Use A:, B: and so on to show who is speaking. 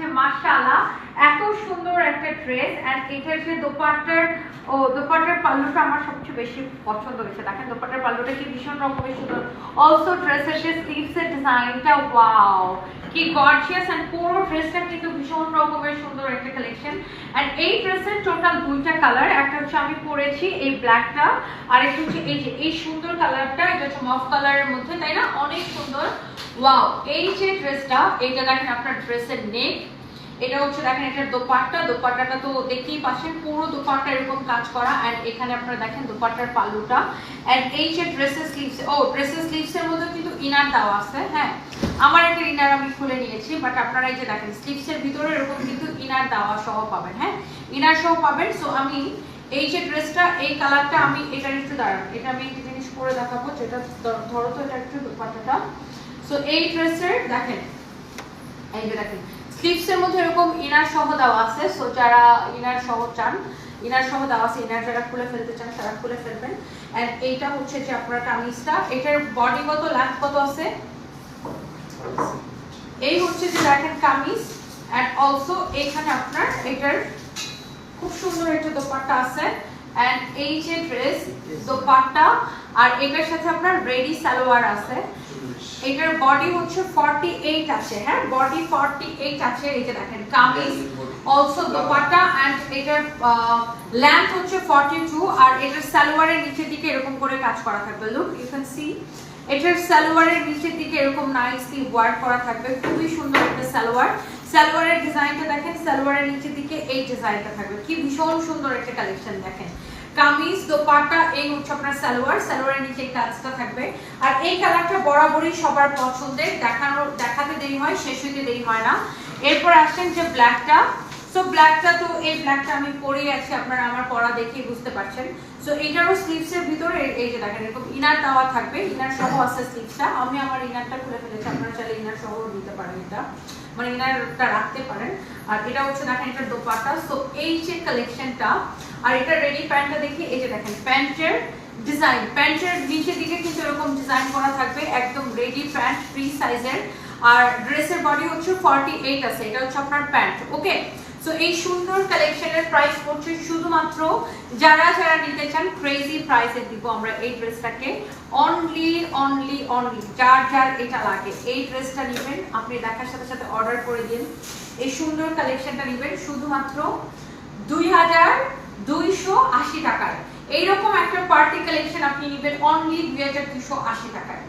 A: যাচ্ছে মাশাআল্লাহ, এত সুন্দর একটা ড্রেস এন্ড এটার যে দোপাট্টার, ও দোপাট্টার পাল্লুটা আমার সবচেয়ে বেশি পছন্দ হয়েছে। দেখেন, দোপাট্টার পাল্লুটা কি ভীষণ রকমের সুন্দর। অলসো ড্রেসের যে স্লিভসের ডিজাইনটা ওয়াও কি গর্জিয়াস এন্ড পুরো ড্রেসটা কিন্তু ভীষণ রকমের সুন্দর একটা কালেকশন এন্ড এই ড্রেসের টোটাল দুইটা কালার একটা হচ্ছে আমি পরেছি, এই ব্ল্যাকটা আর একটা হচ্ছে এই যে, এই সুন্দর কালারটা এটা হচ্ছে মফ কালারের মধ্যে, তাই না? অনেক সুন্দর। ওয়াও এই যে ড্রেসটা এইটা দেখেন আপনার ড্রেসের নেক এটা হচ্ছে দেখেন, এটার দোপাট্টা। দোপাট্টাটা তো দেখেই পাচ্ছেন, পুরো দোপাট্টা এরকম কাজ করা। এন্ড এখানে আপনারা দেখেন দোপাট্টার পাল্লুটা। এন্ড এই যে ড্রেসের স্লিভস ও ড্রেসের স্লিভস এর মধ্যে কিন্তু ইনার দেওয়া আছে হ্যাঁ? আমার একটা ইনার আমি খুলে নিয়েছি বাট আপনারা এই যে দেখেন স্লিভস এর ভিতরে এরকম কিন্তু ইনার দেওয়া সহ পাবেন হ্যাঁ? ইনার সহ পাবেন সো আমি এই যে ড্রেসটা এই কালারটা আমি এটা একটু দাঁড়ান, এটা আমি একটা জিনিস পরে দেখাবো, যেটা ধরো তো এটা একটু দোপাট্টাটা। সো এই ড্রেসের দেখেন, এই যে দেখেন স্লিভস এর মধ্যে এরকম ইনার সহ দেওয়া আছে সো যারা ইনার সহ চান, ইনার সহ দেওয়া আছে, ইনার যারা খুলে ফেলতে চান, তারা খুলে ফেলবেন। এন্ড এইটা হচ্ছে যে আপনার কামিজটা, এটার বডি কত লেন্থ কত আছে? এই হচ্ছে যে দেখেন কামিজ এন্ড অলসো এখানে আপনার এটার খুব সুন্দর একটা দোপাট্টা আছে এন্ড এই যে ড্রেস দোপাট্টা, আর এটার সাথে আপনার রেডি সালোয়ার আছে। এটার বডি হচ্ছে 48 আছে হ্যাঁ? বডি 48 আছে এই যে দেখেন কামিজ অলসো দোপাট্টা এন্ড এটার লেন্থ হচ্ছে 42 আর এটার সালোয়ারের নিচের দিকে এরকম করে কাজ করা থাকবে। লুক ইউ ক্যান সি এটার সালোয়ারের নিচের দিকে এরকম নাইসলি ওয়ার্ক করা থাকবে। খুবই সুন্দর একটা সালোয়ার। সালোয়ারের ডিজাইনটা দেখেন সালোয়ারের নিচের দিকে এই ডিজাইনটা থাকবে। কি ভীষণ সুন্দর একটা কালেকশন দেখেন। কামিজ, দোপাট্টা, এই হচ্ছে আপনার সালোয়ার। সালোয়ারের নিচে কাজটা থাকবে। আর এই কালারটা বরাবরই সবার পছন্দের। দেখানোর দেখাতে দেরি হয়, শেষ হইতে দেরি হয় না। এরপর আসছেন যে ব্ল্যাকটা। সো ব্ল্যাকটা তো এই ব্ল্যাকটা আমি পরে আছি। আপনারা আমার পরা দেখেই বুঝতে পারছেন। সো এইটারও স্লিভস এর ভিতরে এই- যে দেখেন, এরকম ইনার দেওয়া থাকবে। ইনার সহ আছে স্লিভসটা আমি আমার ইনারটা খুলে ফেলেছি। আপনারা চাইলে ইনার সহ দিতে পারেন এটা। মানে ইনারটা রাখতে পারেন। আর এটা হচ্ছে দেখেন, এটা দোপাটা সো এই যে কালেকশনটা আর এটা রেডি প্যান্টটা দেখি, এই যে দেখেন প্যান্টের ডিজাইন প্যান্টের নিচের দিকে কিন্তু এরকম ডিজাইন করা থাকবে, একদম রেডি প্যান্ট ফ্রি সাইজের আর ড্রেসের বডি হচ্ছে 48 আছে, এটা হচ্ছে আপনার প্যান্ট ওকে সো এই সুন্দর কালেকশনের প্রাইস পড়ছে শুধুমাত্র যারা যারা নিতে চান ক্রেজি প্রাইসে দিব আমরা এই ড্রেসটাকে অনলি অনলি অনলি যার যার এটা লাগে, এই ড্রেসটা নেবেন, আপনি দেখার সাথে সাথে অর্ডার করে দিন। এই সুন্দর কালেকশনটা নেবেন, শুধুমাত্র দুই হাজার দুইশো আশি টাকায়। এইরকম একটা পার্টি কালেকশন আপনি নেবেন অনলি দুই হাজার দুইশো আশি টাকায়।